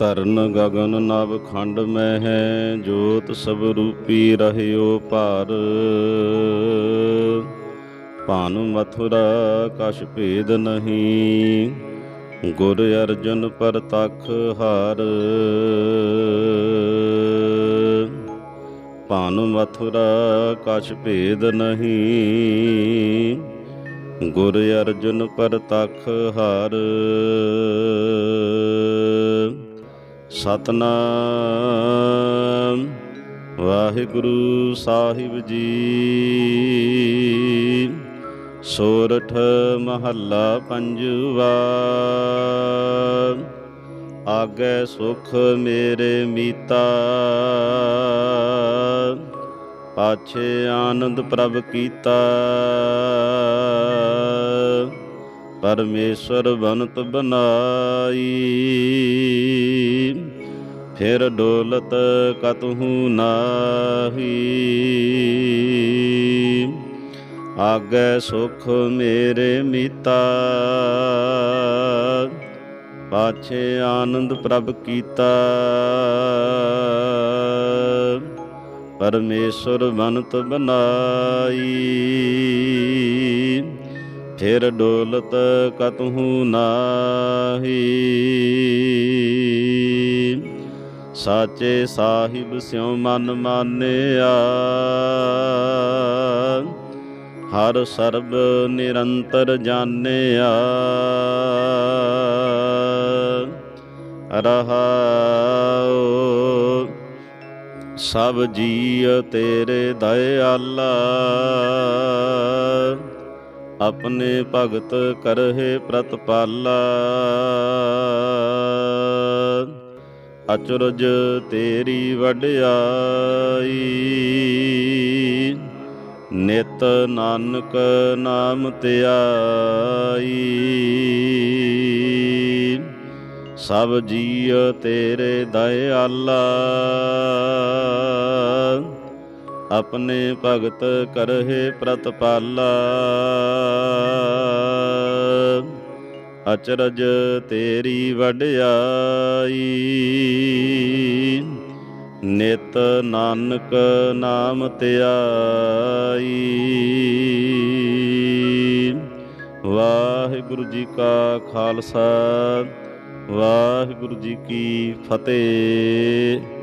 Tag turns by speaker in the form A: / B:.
A: ਤਰਨ ਗਗਨ ਨਭ ਖੰਡ ਮੈਂ ਹੈ ਜੋਤ ਸਭ ਰੂਪੀ ਰਹਿਓ ਭਾਰ। ਭਾਨੁ ਮਥੁਰਾ ਕਛ ਭੇਦ ਨਹੀਂ, ਗੁਰ ਅਰਜਨ ਪਰਤਖ ਹਾਰ। ਭਾਨੁ ਮਥੁਰਾ ਕਛ ਭੇਦ ਨਹੀਂ, ਗੁਰ ਅਰਜਨ ਪਰਤਖ ਹਾਰ। ਸਤਨਾਮ। ਵਾਹਿਗੁਰੂ ਸਾਹਿਬ ਜੀ। ਸੋਰਠ ਮਹੱਲਾ ਪੰਜਵਾ। ਆਗੇ ਸੁਖ ਮੇਰੇ ਮੀਤਾ। ਪਾਛੇ ਆਨੰਦ ਪ੍ਰਭ ਕੀਤਾ। ਪਰਮੇਸ਼ਰ ਬਨਤ ਬਨਾਈ। ਫਿਰ ਡੋਲਤ ਕਤਹੂ ਨਾਹੀ। ਆਗੇ ਸੁਖ ਮੇਰੇ ਮੀਤਾ। ਪਾਛੇ ਆਨੰਦ ਪ੍ਰਭ ਕੀਤਾ। ਪਰਮੇਸ਼ਰ ਬਨਤ ਬਨਾਈ। ਫਿਰ ਡੋਲਤ ਕਤਹੂ ਨਾਹੀ। ਸਾਚੇ ਸਾਹਿਬ ਸਿਉ ਮਨ ਮਾਨਿਆ। ਹਰ ਸਰਬ ਨਿਰੰਤਰ ਜਾਣਿਆ। ਰਹਾਉ ਸਭ ਜੀਅ ਤੇਰੇ ਦਇਆਲਾ। ਆਪਣੇ ਭਗਤ ਕਰਹਿ ਪ੍ਰਤਪਾਲਾ। ਅਚਰਜ ਤੇਰੀ ਵਡਿਆਈ। ਨਿਤ ਨਾਨਕ ਨਾਮ ਧਿਆਈ। ਸਭ ਜੀਅ ਤੇਰੇ ਦਇਆਲਾ। ਆਪਣੇ ਭਗਤ ਕਰਹਿ ਪ੍ਰਤਪਾਲਾ। ਅਚਰਜ ਤੇਰੀ ਵਡਿਆਈ। ਨਿਤ ਨਾਨਕ ਨਾਮ ਧਿਆਈ। ਵਾਹਿਗੁਰੂ ਜੀ ਕਾ ਖਾਲਸਾ, ਵਾਹਿਗੁਰੂ ਜੀ ਕੀ ਫਤਿਹ।